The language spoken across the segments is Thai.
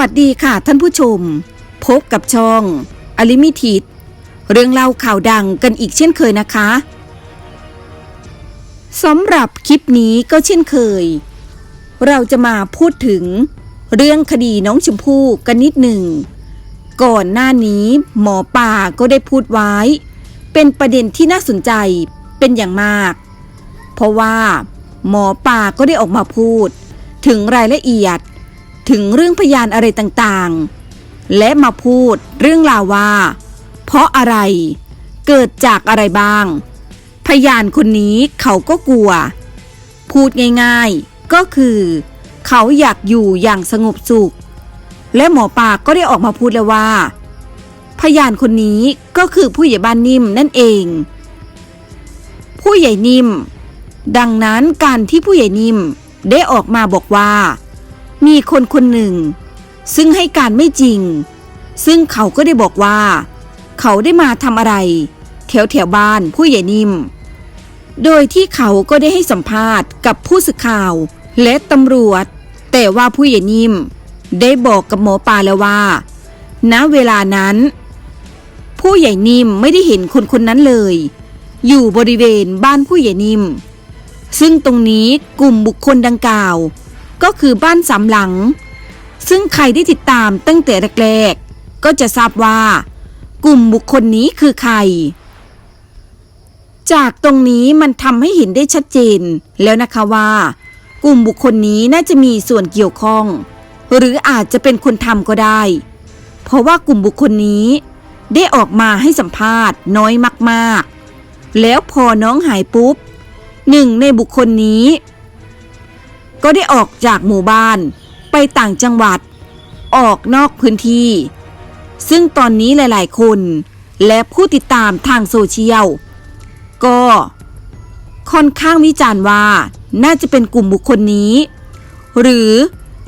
สวัสดีค่ะท่านผู้ชม พบกับช่องอลิมิทิดเรื่องเล่าข่าวดังกันอีกเช่นเคยนะคะสำหรับคลิปนี้ก็เช่นเคย เราจะมาพูดถึงเรื่องคดีน้องชมพู่กันนิดหนึ่ง ก่อนหน้านี้หมอป่าก็ได้พูดไว้ เป็นประเด็นที่น่าสนใจเป็นอย่างมาก เพราะว่า หมอป่าก็ได้ออกมาพูด ถึงรายละเอียด ถึงเรื่องพยานอะไรต่างๆ และมาพูดเรื่องราวว่า เพราะอะไร เกิดจากอะไรบ้าง พยานคนนี้เขาก็กลัว พูดง่ายๆ ก็คือ เขาอยากอยู่อย่างสงบสุข และหมอปากก็ได้ออกมาพูดแล้วว่า พยานคนนี้ก็คือผู้ใหญ่บ้านนิ่มนั่นเอง ผู้ใหญ่นิ่ม ดังนั้นการที่ผู้ใหญ่นิ่มได้ออกมาบอกว่า มีคนคนหนึ่ง ซึ่งให้การไม่จริง ซึ่งเขาก็ได้บอกว่า เขาได้มาทำอะไร แถวแถวบ้านผู้ใหญ่นิ่ม โดยที่เขาก็ได้ให้สัมภาษณ์กับผู้สื่อข่าวและตำรวจ แต่ว่าผู้ใหญ่นิ่ม ได้บอกกับหมอปลาแล้วว่า ณเวลานั้น ผู้ใหญ่นิ่มไม่ได้เห็นคนคนนั้นเลย อยู่บริเวณบ้านผู้ใหญ่นิ่ม ซึ่งตรงนี้กลุ่มบุคคลดังกล่าว ก็คือบ้านสามหลัง ซึ่งใครได้ติดตามตั้งแต่แรกๆก็จะทราบว่า กลุ่มบุคคลนี้คือใคร จากตรงนี้มันทำให้เห็นได้ชัดเจนแล้วนะคะว่า กลุ่มบุคคลนี้น่าจะมีส่วนเกี่ยวข้อง หรืออาจจะเป็นคนทำก็ได้ เพราะว่ากลุ่มบุคคลนี้ ได้ออกมาให้สัมภาษณ์น้อยมากๆ แล้วพอน้องหายปุ๊บหนึ่งในบุคคลนี้ ก็ได้ออกจากหมู่บ้านไปต่างจังหวัด ออกนอกพื้นที่ ซึ่งตอนนี้หลาย ๆ คนและผู้ติดตามทางโซเชียล ก็ค่อนข้างวิจารณ์ว่าน่าจะเป็นกลุ่มบุคคลนี้ หรือ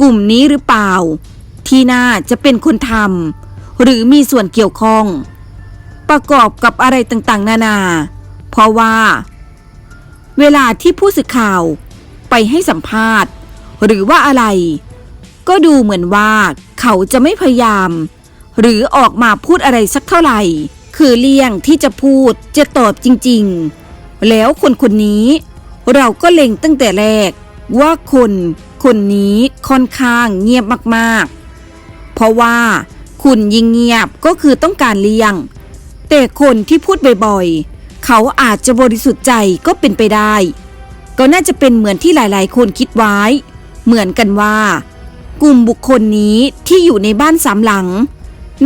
กลุ่มนี้หรือเปล่า ที่น่าจะเป็นคนทำหรือมีส่วนเกี่ยวข้อง ประกอบกับอะไรต่างๆ นานา เพราะว่า เวลาที่ผู้สื่อข่าว ไปให้สัมภาษณ์ หรือว่าอะไร ก็ดูเหมือนว่าเขาจะไม่พยายาม หรือออกมาพูดอะไรสักเท่าไหร่ คือเลี่ยงที่จะพูดจะตอบจริง ๆ แล้วคนคนนี้ เราก็เล็งตั้งแต่แรก ว่าคนคนนี้ค่อนข้างเงียบมากๆ เพราะว่าคุณยิ่งเงียบก็คือต้องการเลี่ยง แต่คนที่พูดบ่อยๆ เขาอาจจะบริสุทธิ์ใจก็เป็นไปได้ ก็น่าจะเป็นเหมือนที่หลายๆ คนคิดไว้ เหมือนกันว่า กลุ่มบุคคลนี้ที่อยู่ในบ้านสามหลัง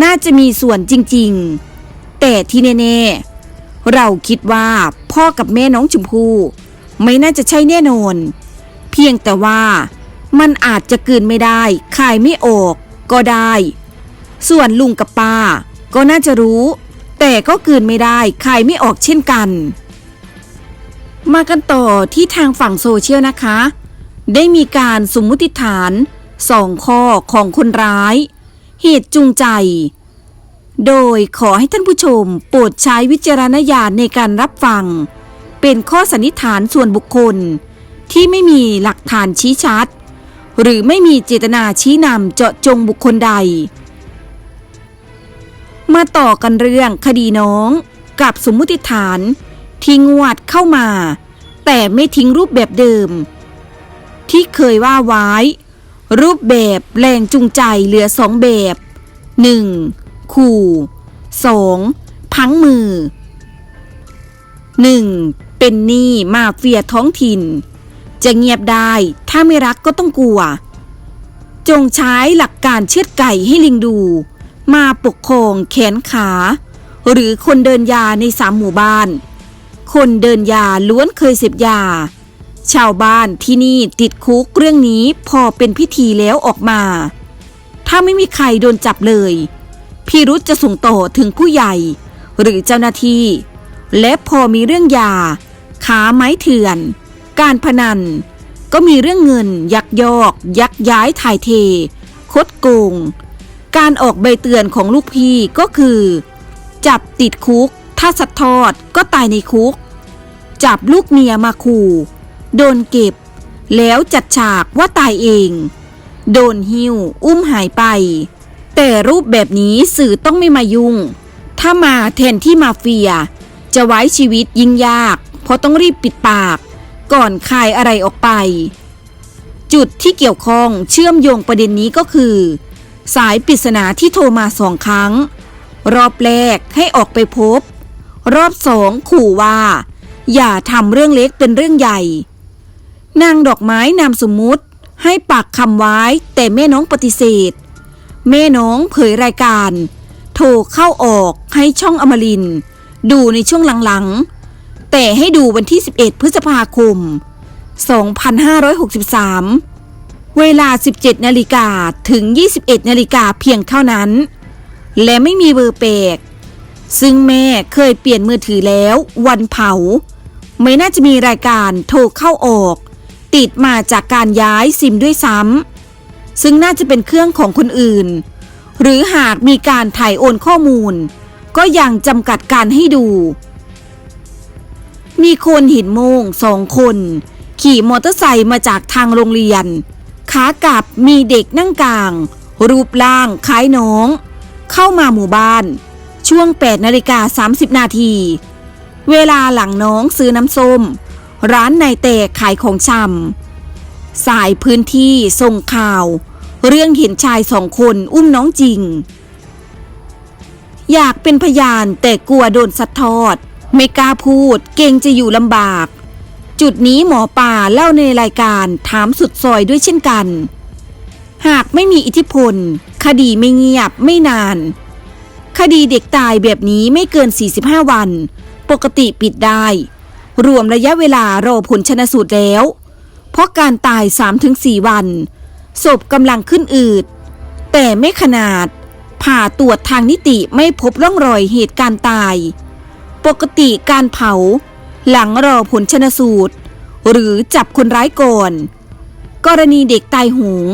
น่าจะมีส่วนจริงๆ แต่ที่แน่ๆ เราคิดว่าพ่อกับแม่น้องชมพู่ไม่น่าจะใช่แน่นอน เพียงแต่ว่ามันอาจจะกืนไม่ได้คายไม่ออกก็ได้ ส่วนลุงกับป้าก็น่าจะรู้ แต่ก็กืนไม่ได้คายไม่ออกเช่นกัน มากันต่อที่ทางฝั่งโซเชียลนะคะ ได้มีการสมมุติฐานสองข้อของคนร้าย เหตุจูงใจ โดยขอให้ท่านผู้ชมโปรดใช้วิจารณญาณในการรับฟัง เป็นข้อสันนิษฐานส่วนบุคคล ที่ไม่มีหลักฐานชี้ชัด หรือไม่มีเจตนาชี้นำเจาะจงบุคคลใด มาต่อกันเรื่องคดีน้องกับสมมุติฐาน ที่งวดเข้ามา แต่ไม่ทิ้งรูปแบบเดิม ที่เคยว่าไว้ รูปแบบแรงจูงใจเหลือสองแบบ 1. ขู่ 2. พังมือ 1. เป็นหนี้มาเฟียท้องถิ่น จะเงียบได้ถ้าไม่รักก็ต้องกลัว จงใช้หลักการเชือดไก่ให้ลิงดู มาปกครองแขนขา หรือคนเดินยาในสามหมู่บ้าน คนเดินยาล้วนเคยเสพยา ชาวบ้านที่นี่ติดคุกเรื่องนี้พอเป็นพิธีแล้วออกมา ถ้าไม่มีใครโดนจับเลย พี่รุธจะส่งต่อถึงผู้ใหญ่ หรือเจ้าหน้าที่ และพอมีเรื่องยาขาไม้เถื่อน การพนัน ก็มีเรื่องเงิน ยักยอก ยักย้ายถ่ายเท คดโกง การออกใบเตือนของลูกพี่ก็คือ จับติดคุก ถ้าสัดทอดก็ตายในคุก จับลูกเมียมาขู่ โดนเก็บ แล้วจัดฉากว่าตายเอง โดนหิ้วอุ้มหายไป แต่รูปแบบนี้สื่อต้องไม่มายุ่ง ถ้ามาแทนที่มาเฟีย จะไว้ชีวิตยิ่งยาก เพราะต้องรีบปิดปาก ก่อนคายอะไรออกไป จุดที่เกี่ยวข้องเชื่อมโยงประเด็นนี้ก็คือ สายปริศนาที่โทรมาสองครั้งรอบแรกให้ออกไปพบ รอบสองขู่ว่า อย่าทำเรื่องเล็กเป็นเรื่องใหญ่ นางดอกไม้นามสมมุติ ให้ปากคำไว้ แต่แม่น้องปฏิเสธ แม่น้องเผยรายการ โทรเข้าออกให้ช่องอมริน ดูในช่วงหลังๆ แต่ให้ดูวันที่ 11 พฤษภาคม 2563 เวลา 17 นาฬิกาถึง 21 นาฬิกาเพียงเท่านั้น และไม่มีเบอร์แปลก ซึ่งแม่เคยเปลี่ยนมือถือแล้ว วันเผา ไม่น่าจะมีรายการโทรเข้าออก ติดมาจากการย้ายซิมด้วยซ้ำซึ่งน่าจะเป็นเครื่องของคนอื่น หรือหากมีการถ่ายโอนข้อมูล ก็ยังจำกัดการให้ดู มีคนเห็นโมงสองคน ขี่มอเตอร์ไซค์มาจากทางโรงเรียน ขากลับมีเด็กนั่งกลาง รูปร่างคล้ายน้อง เข้ามาหมู่บ้าน ช่วง8นาฬิกา30 นาที เวลาหลังน้องซื้อน้ำส้ม ร้านนายแต่ขายของชำสายพื้นที่ส่งข่าว เรื่องเห็นชายสองคนอุ้มน้องจริง อยากเป็นพยานแต่กลัวโดนสัดทอด ไม่กล้าพูดเกรงจะอยู่ลำบาก จุดนี้หมอป่าเล่าในรายการถามสุดซอยด้วยเช่นกัน หากไม่มีอิทธิพล คดีไม่เงียบไม่นาน คดีเด็กตายแบบนี้ไม่เกิน 45 วัน ปกติปิดได้ รวมระยะเวลารอผลชนสูตรแล้ว เพราะการตาย 3-4 วัน ศพกำลังขึ้นอืด แต่ไม่ขนาด ผ่าตรวจทางนิติไม่พบร่องรอยเหตุการณ์ตาย ปกติการเผา หลังรอผลชนสูตร หรือจับคนร้ายก่อน กรณีเด็กตายหง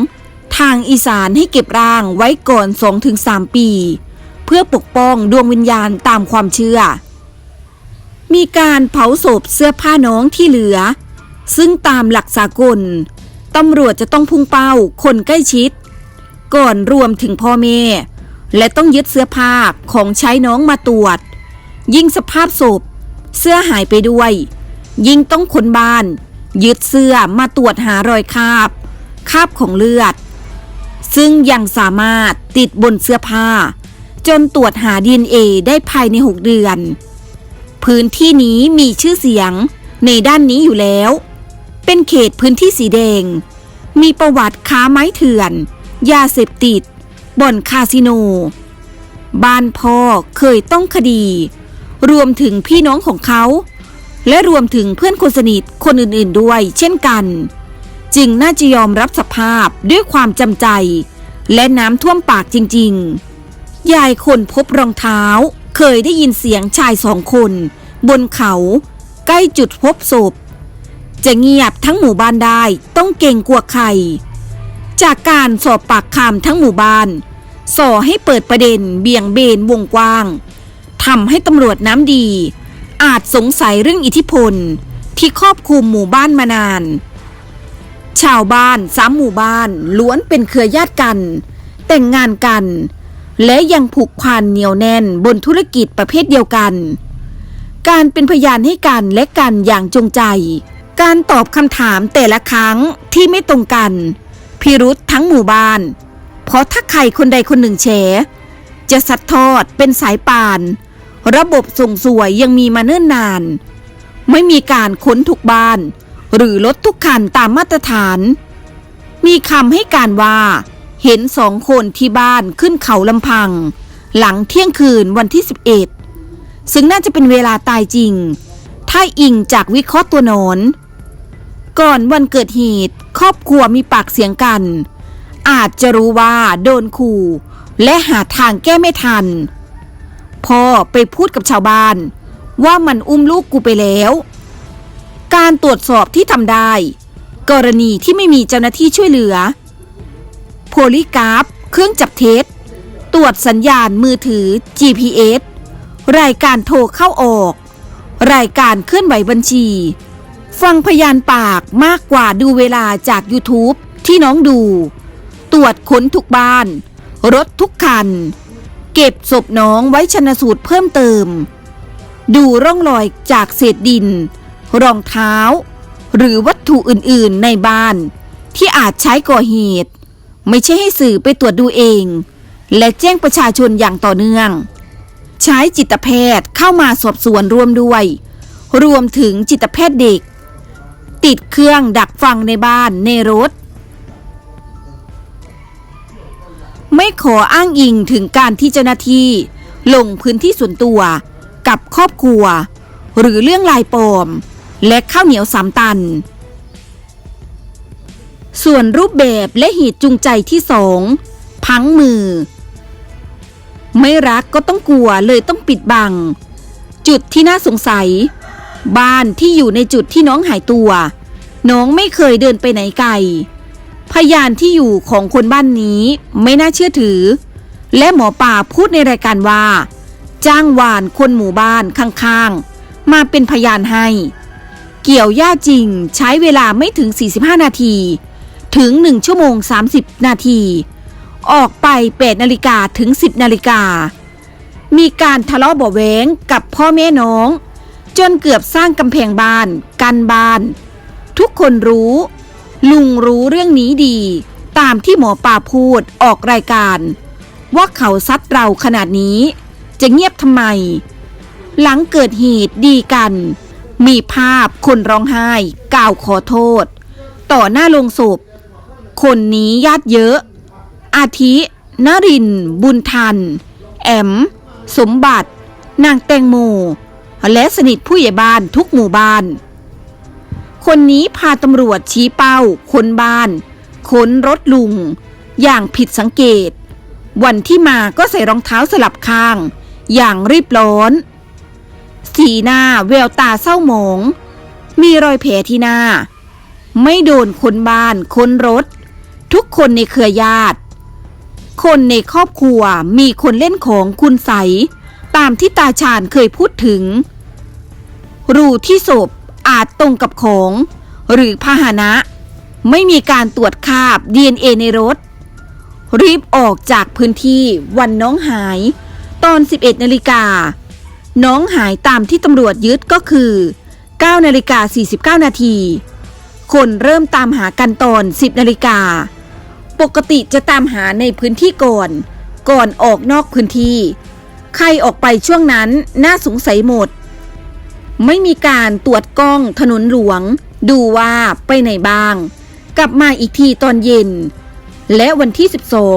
ทางอีสานให้เก็บร่างไว้ก่อน 2-3 ปี พื่อปกป้องดวงวิญญาณตามความเชื่อ มีการเผาศพเสื้อผ้าน้องที่เหลือ ซึ่งตามหลักสากลตำรวจจะต้องพุ่งเป้าคนใกล้ชิด ก่อนรวมถึงพ่อแม่และต้องยึดเสื้อผ้าของใช้น้องมาตรวจ ยิ่งสภาพศพ เสื้อหายไปด้วย ยิ่งต้องคนบ้าน ยึดเสื้อมาตรวจหารอยคาบ คาบของเลือด ซึ่งยังสามารถติดบนเสื้อผ้า จนตรวจหา DNA ได้ภายใน 6 เดือน พื้นที่นี้มีชื่อเสียงในด้านนี้อยู่แล้ว เป็นเขตพื้นที่สีแดง มีประวัติค้าไม้เถื่อน ยาเสพติด บ่อนคาสิโน บ้านพ่อเคยต้องคดี รวมถึงพี่น้องของเขา และรวมถึงเพื่อนคนสนิทคนอื่นๆด้วย เช่นกัน จึงน่าจะยอมรับสภาพด้วยความจำใจ และน้ำท่วมปากจริง ๆ ยายคนพบรองเท้า เคยได้ยินเสียงชายสองคน บนเขา ใกล้จุดพบศพ จะเงียบทั้งหมู่บ้านได้ต้องเก่งกว่าใคร จากการสอบปากคำทั้งหมู่บ้านส่อให้เปิดประเด็นเบี่ยงเบนวงกว้างทำให้ตำรวจน้ำดี อาจสงสัยเรื่องอิทธิพล ที่ครอบคลุมหมู่บ้านมานาน ชาวบ้านสามหมู่บ้านล้วนเป็นเครือญาติกัน แต่งงานกัน และยังผูกพันเหนียวแน่นบนธุรกิจประเภทเดียวกัน การเป็นพยานให้กันและกันอย่างจงใจ การตอบคำถามแต่ละครั้งที่ไม่ตรงกัน พิรุษทั้งหมู่บ้าน เพราะถ้าใครคนใดคนหนึ่งแฉจะสัดทอดเป็นสายป่าน ระบบส่งสวยยังมีมาเนิ่นนาน ไม่มีการค้นทุกบ้าน หรือรถทุกคันตามมาตรฐาน มีคำให้การว่า เห็นสองคนที่บ้านขึ้นเขาลำพัง หลังเที่ยงคืนวันที่ 11 ซึ่งน่าจะเป็นเวลาตายจริง ถ้าอิงจากวิเคราะห์ตัวหนอน ก่อนวันเกิดเหตุครอบครัวมีปากเสียงกัน อาจจะรู้ว่าโดนขู่และหาทางแก้ไม่ทัน พ่อไปพูดกับชาวบ้าน ว่ามันอุ้มลูกกูไปแล้ว การตรวจสอบที่ทำได้ กรณีที่ไม่มีเจ้าหน้าที่ช่วยเหลือ โพลีกราฟ เครื่องจับเท็จ ตรวจสัญญาณมือถือ GPS รายการโทรเข้าออก รายการเคลื่อนไหวบัญชี ฟังพยานปากมากกว่าดูเวลาจาก YouTube ที่น้องดู ตรวจค้นทุกบ้าน รถทุกคัน เก็บศพน้องไว้ชนสูตรเพิ่มเติม ดูร่องรอยจากเศษดิน รองเท้า หรือวัตถุอื่นๆในบ้าน ที่อาจใช้ก่อเหตุ ไม่ใช่ให้สื่อไปตรวจดูเอง และแจ้งประชาชนอย่างต่อเนื่อง ใช้จิตแพทย์เข้ามาสอบสวนร่วมด้วย รวมถึงจิตแพทย์เด็ก ติดเครื่องดักฟังในบ้านในรถ ไม่ขออ้างอิงถึงการที่เจ้าหน้าที่ ลงพื้นที่ส่วนตัวกับครอบครัว หรือเรื่องลายปลอม และข้าวเหนียวสามตัน ส่วนรูปแบบและเหตุจูงใจที่สองพังมือ ไม่รักก็ต้องกลัวเลยต้องปิดบัง จุดที่น่าสงสัย บ้านที่อยู่ในจุดที่น้องหายตัว น้องไม่เคยเดินไปไหนไกล พยานที่อยู่ของคนบ้านนี้ไม่น่าเชื่อถือ และหมอป่าพูดในรายการว่า จ้างวานคนหมู่บ้านข้างๆ มาเป็นพยานให้ เกี่ยวหญ้าจริงใช้เวลาไม่ถึง 45 นาที ถึง 1 ชั่วโมง 30 นาที ออกไป8นาฬิกาถึง 10 นาฬิกา มีการทะเลาะเบาะแว้งกับพ่อแม่น้อง จนเกือบสร้างกำแพงบ้าน กันบ้าน ทุกคนรู้ ลุงรู้เรื่องนี้ดี ตามที่หมอป่าพูดออกรายการ ว่าเขาซัดเราขนาดนี้ จะเงียบทำไม หลังเกิดเหตุดีกันมีภาพคนร้องไห้กล่าวขอโทษ ต่อหน้าโลงศพ คนนี้ญาติเยอะ อาทินรินทร์บุญทัน แอม สมบัติ นางแตงโมและสนิทผู้ใหญ่บ้านทุกหมู่บ้าน คนนี้พาตำรวจชี้เป้าค้นบ้านค้นรถลุง อย่างผิดสังเกต วันที่มาก็ใส่รองเท้าสลับข้าง อย่างรีบร้อน สีหน้าแววตาเศร้าหมอง มีรอยแผลที่หน้า ไม่โดนคนบ้านค้นรถ คนในเครือญาติ คนในครอบครัวมีคนเล่นของคุณใส ตามที่ตาชาญเคยพูดถึง รูที่ศพอาจตรงกับของ หรือพาหนะ ไม่มีการตรวจคาบ DNA ในรถ รีบออกจากพื้นที่วันน้องหาย ตอน 11นาฬิกาน้องหายตามที่ตำรวจยึดก็คือ9นาฬิกา49นาทีคนเริ่มตามหากันตอน 10นาฬิกา ปกติจะตามหาในพื้นที่ก่อน ก่อนออกนอกพื้นที่ ใครออกไปช่วงนั้นน่าสงสัยหมด ไม่มีการตรวจกล้องถนนหลวง ดูว่าไปไหนบ้าง กลับมาอีกทีตอนเย็น และวันที่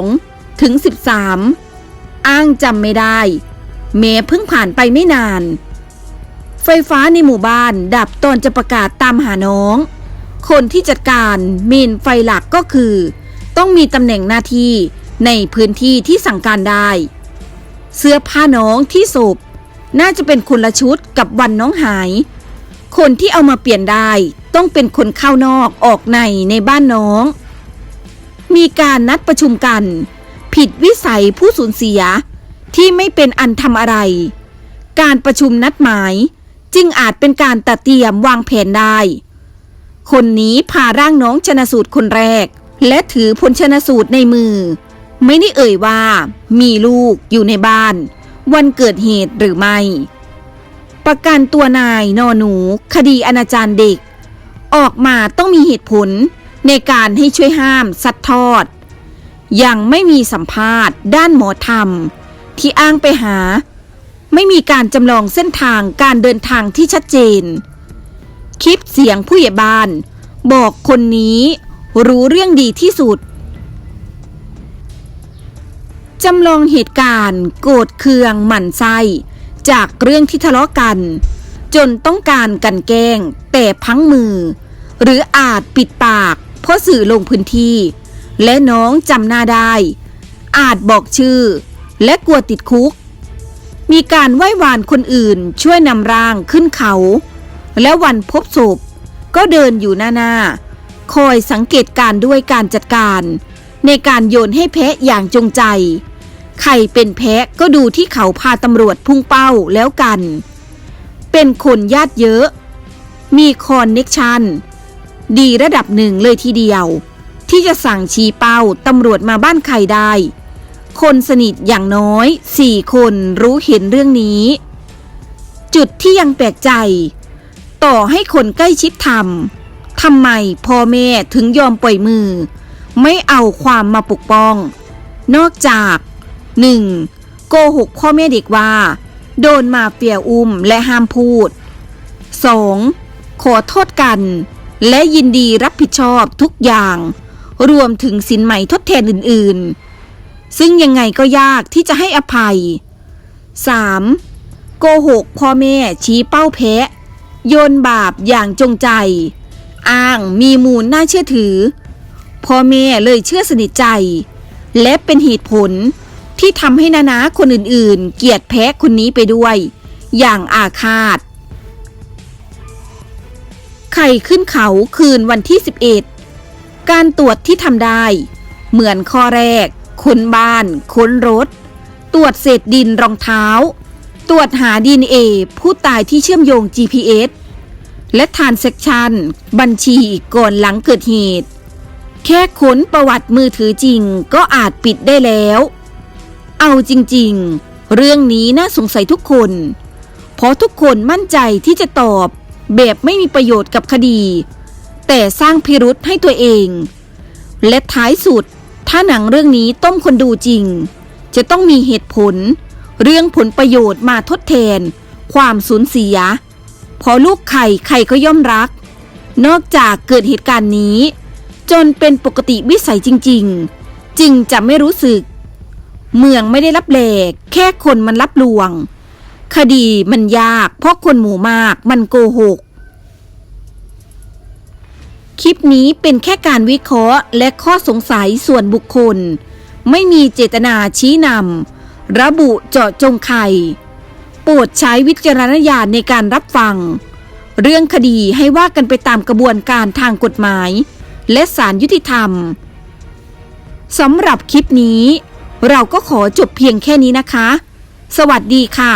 12 ถึง 13 อ้างจำไม่ได้แม้เพิ่งผ่านไปไม่นาน ไฟฟ้าในหมู่บ้านดับตอนจะประกาศตามหาน้อง คนที่จัดการเมนไฟหลักก็คือ ต้องมีตำแหน่งหน้าที่ในพื้นที่ที่สั่งการได้ เสื้อผ้าน้องที่ศพน่าจะเป็นคนละชุดกับวันน้องหาย คนที่เอามาเปลี่ยนได้ต้องเป็นคนเข้านอกออกในในบ้านน้อง มีการนัดประชุมกัน ผิดวิสัยผู้สูญเสียที่ไม่เป็นอันทำอะไร การประชุมนัดหมายจึงอาจเป็นการตัดเตรียมวางแผนได้ คนนี้พาร่างน้องชนะสูตรคนแรก และถือผลชนะสูตรในมือ ไม่ได้เอ่ยว่า มีลูกอยู่ในบ้าน วันเกิดเหตุหรือไม่ ประกันตัวนายนอหนู คดีอนาจารเด็ก ออกมาต้องมีเหตุผลในการให้ช่วยห้ามซัดทอด ยังไม่มีสัมภาษณ์ด้านหมอธรรม ที่อ้างไปหา ไม่มีการจำลองเส้นทางการเดินทางที่ชัดเจน คลิปเสียงผู้ใหญ่บ้าน บอกคนนี้ รู้เรื่องดีที่สุด จำลองเหตุการณ์ โกรธเคืองหมั่นไส้จากเรื่องที่ทะเลาะกัน จนต้องการกันแกล้ง แต่พังมือ หรืออาจปิดปาก เพราะสื่อลงพื้นที่ และน้องจำหน้าได้ อาจบอกชื่อ และกลัวติดคุก มีการไหว้วานคนอื่นช่วยนำร่างขึ้นเขา และวันพบศพก็เดินอยู่หน้าหน้า คอยสังเกตการด้วยการจัดการ ในการโยนให้แพะอย่างจงใจ ใครเป็นแพะก็ดูที่เขาพาตำรวจพุ่งเป้าแล้วกัน เป็นคนญาติเยอะ มีคอนเน็กชันดีระดับหนึ่งเลยทีเดียว ที่จะสั่งชี้เป้าตำรวจมาบ้านใครได้ คนสนิทอย่างน้อยสี่คนรู้เห็นเรื่องนี้ จุดที่ยังแปลกใจ ต่อให้คนใกล้ชิดทำ ทำไมพ่อแม่ถึงยอมปล่อยมือ ไม่เอาความมาปกป้อง นอกจาก 1. โกหกพ่อแม่เด็กว่า โดนมาเฟียอุ้มและห้ามพูด 2. ขอโทษกัน และยินดีรับผิดชอบทุกอย่าง รวมถึงสินไหม่ทดแทนอื่นๆ ซึ่งยังไงก็ยากที่จะให้อภัย 3. โกหกพ่อแม่ชี้เป้าแพะโยนบาปอย่างจงใจ อ้างมีมูลน่าเชื่อถือ พ่อแม่เลยเชื่อสนิทใจ และเป็นเหตุผลที่ทำให้นานาคนอื่นๆ เกลียดแพ้คนนี้ไปด้วย อย่างอาฆาต ไข่ขึ้นเขาคืนวันที่ 11 การตรวจที่ทำได้ เหมือนข้อแรกค้นบ้าน ค้นรถ ตรวจเศษดินรองเท้า ตรวจหาดีเอผู้ตายที่เชื่อมโยง GPS และทานเซ็กชันบัญชีก่อนหลังเกิดเหตุ แค่ค้นประวัติมือถือจริงก็อาจปิดได้แล้ว เอาจริงๆ เรื่องนี้น่าสงสัยทุกคน เพราะทุกคนมั่นใจที่จะตอบแบบไม่มีประโยชน์กับคดี แต่สร้างพิรุษให้ตัวเอง และท้ายสุด ถ้าหนังเรื่องนี้ต้มคนดูจริง จะต้องมีเหตุผล เรื่องผลประโยชน์มาทดแทน ความสูญเสีย พอลูกไข่ใครก็ย่อมรัก นอกจากเกิดเหตุการณ์นี้ จนเป็นปกติวิสัยจริง ๆ จึงจะไม่รู้สึก เมืองไม่ได้รับแหลกแค่คนมันรับลวง คดีมันยากเพราะคนหมู่มากมันโกหก คลิปนี้เป็นแค่การวิเคราะห์และข้อสงสัยส่วนบุคคล ไม่มีเจตนาชี้นำระบุเจาะจงใคร ปรดใช้วิจารณญาณในการรับฟัง เรื่องคดีให้ว่ากันไปตามกระบวนการทางกฎหมาย และศาลยุติธรรมสำหรับคลิปนี้ เราก็ขอจบเพียงแค่นี้นะคะ สวัสดีค่ะ